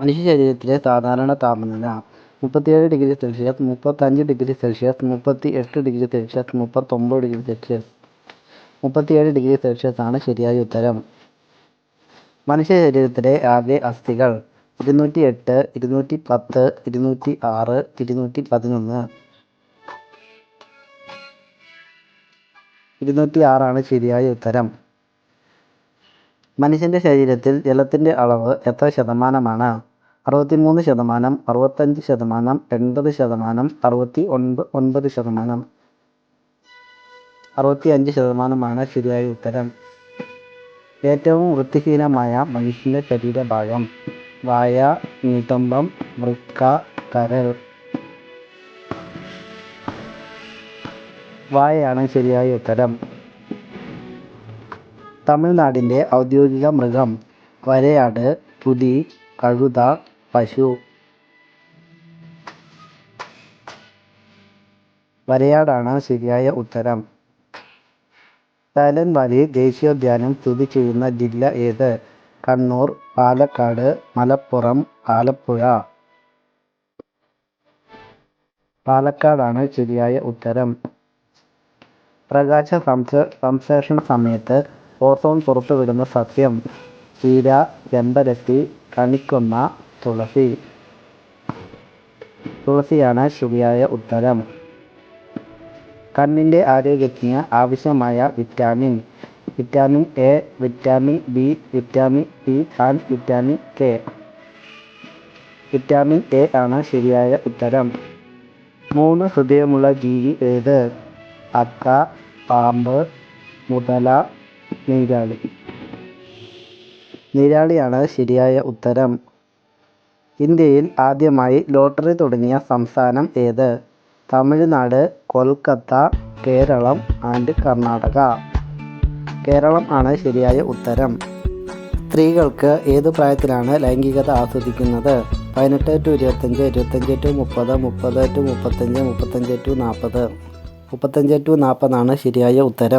മനുഷ്യ ശരീരത്തിലെ സാധാരണ താപനില മുപ്പത്തിയേഴ് ഡിഗ്രി സെൽഷ്യസ് മുപ്പത്തഞ്ച് ഡിഗ്രി സെൽഷ്യസ് മുപ്പത്തി എട്ട് ഡിഗ്രി സെൽഷ്യസ് മുപ്പത്തൊമ്പത് ഡിഗ്രി സെൽഷ്യസ്. മുപ്പത്തിയേഴ് ഡിഗ്രി സെൽഷ്യസ് ആണ് ശരിയായ ഉത്തരം. മനുഷ്യ ശരീരത്തിലെ ആകെ അസ്ഥികൾ ഇരുന്നൂറ്റി എട്ട് ഇരുന്നൂറ്റി പത്ത് ഇരുന്നൂറ്റി ആറ് ഇരുന്നൂറ്റി പതിനൊന്ന് ഇരുന്നൂറ്റി ആറാണ് ശരിയായ ഉത്തരം. മനുഷ്യന്റെ ശരീരത്തിൽ ജലത്തിന്റെ അളവ് എത്ര ശതമാനമാണ്? അറുപത്തിമൂന്ന് ശതമാനം അറുപത്തഞ്ച് ശതമാനം എൺപത് ശതമാനം അറുപത്തി ഒൻപ ഒൻപത് ശതമാനം. അറുപത്തി അഞ്ച് ശതമാനമാണ് ശരിയായ ഉത്തരം. ഏറ്റവും വൃത്തിഹീനമായ മനുഷ്യന്റെ ശരീരഭാഗം വായ നിതംബം വൃക്ക കരൾ. വായയാണ് ശരിയായ ഉത്തരം. തമിഴ്നാടിന്റെ ഔദ്യോഗിക മൃഗം വരയാട് പുലി കഴുത പശു. വരയാടാണ് ശരിയായ ഉത്തരം. സൈലന്റ് വാലി ദേശീയോദ്യാനം സ്ഥിതി ചെയ്യുന്ന ജില്ല ഏത്? കണ്ണൂർ പാലക്കാട് മലപ്പുറം ആലപ്പുഴ. പാലക്കാടാണ് ശരിയായ ഉത്തരം. പ്രകാശ സംശ സംശ്ലേഷണ സമയത്ത് ഓസോൺ പുറത്തുവിടുന്ന സസ്യം ചീര ചെമ്പരത്തി കണിക്കൊന്ന തുളസി തുളസിയാണ് ശരിയായ ഉത്തരം കണ്ണിന്റെ ആരോഗ്യത്തിന് ആവശ്യമായ vitamin vitamin A vitamin B vitamin E and vitamin K. Vitamin A ആണ് ശരിയായ ഉത്തരം മൂന്ന് ഹൃദയമുള്ള ജീവി ഏത്? അക്ക പാമ്പ് മുതല നീരാളി. നീരാളിയാണ് ശരിയായ ഉത്തരം ഇന്ത്യയിൽ ആദ്യമായി ലോട്ടറി തുടങ്ങിയ സംസ്ഥാനം ഏത്? തമിഴ്നാട് കൊൽക്കത്ത കേരളം ആൻഡ് കർണാടക. കേരളം ആണ് ശരിയായ ഉത്തരം. സ്ത്രീകൾക്ക് ഏത് പ്രായത്തിലാണ് ലൈംഗികത ആസ്വദിക്കുന്നത്? പതിനെട്ട് ടു ഇരുപത്തഞ്ച് ഇരുപത്തഞ്ച് ടു മുപ്പത് മുപ്പത് ടു മുപ്പത്തഞ്ച് മുപ്പത്തഞ്ച് ടു നാൽപ്പത് മുപ്പത്തഞ്ച് ടു നാൽപ്പതാണ് ശരിയായ ഉത്തരം.